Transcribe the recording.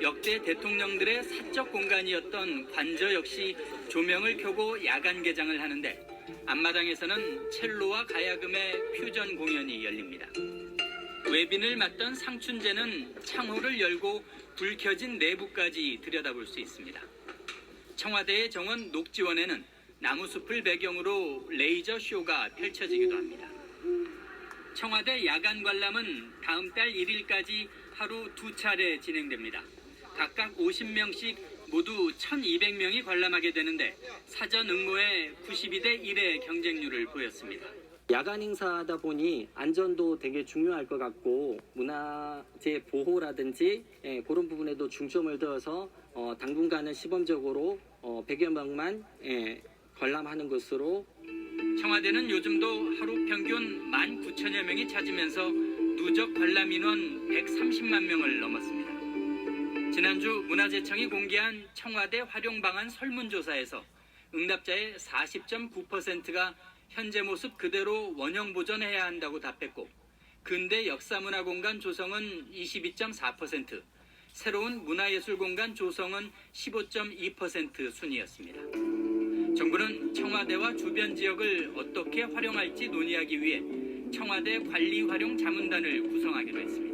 역대 대통령들의 사적 공간이었던 관저 역시 조명을 켜고 야간 개장을 하는데 앞마당에서는 첼로와 가야금의 퓨전 공연이 열립니다. 외빈을 맡던 상춘제는 창호를 열고 불 켜진 내부까지 들여다볼 수 있습니다. 청와대의 정원 녹지원에는 나무숲을 배경으로 레이저 쇼가 펼쳐지기도 합니다. 청와대 야간 관람은 다음 달 1일까지 하루 두 차례 진행됩니다. 각각 50명씩 모두 1,200명이 관람하게 되는데 사전 응모에 92대 1의 경쟁률을 보였습니다. 야간 행사다 보니 안전도 되게 중요할 것 같고 문화재 보호라든지 예, 그런 부분에도 중점을 두어서 어, 당분간은 시범적으로 어, 100여 명만 예, 관람하는 것으로 청와대는 요즘도 하루 평균 19,000여 명이 찾으면서 누적 관람 인원 130만 명을 넘었습니다. 지난주 문화재청이 공개한 청와대 활용 방안 설문조사에서 응답자의 40.9%가 현재 모습 그대로 원형 보존해야 한다고 답했고 근대 역사문화 공간 조성은 22.4%, 새로운 문화예술 공간 조성은 15.2% 순이었습니다. 정부는 청와대와 주변 지역을 어떻게 활용할지 논의하기 위해 청와대 관리 활용 자문단을 구성하기로 했습니다.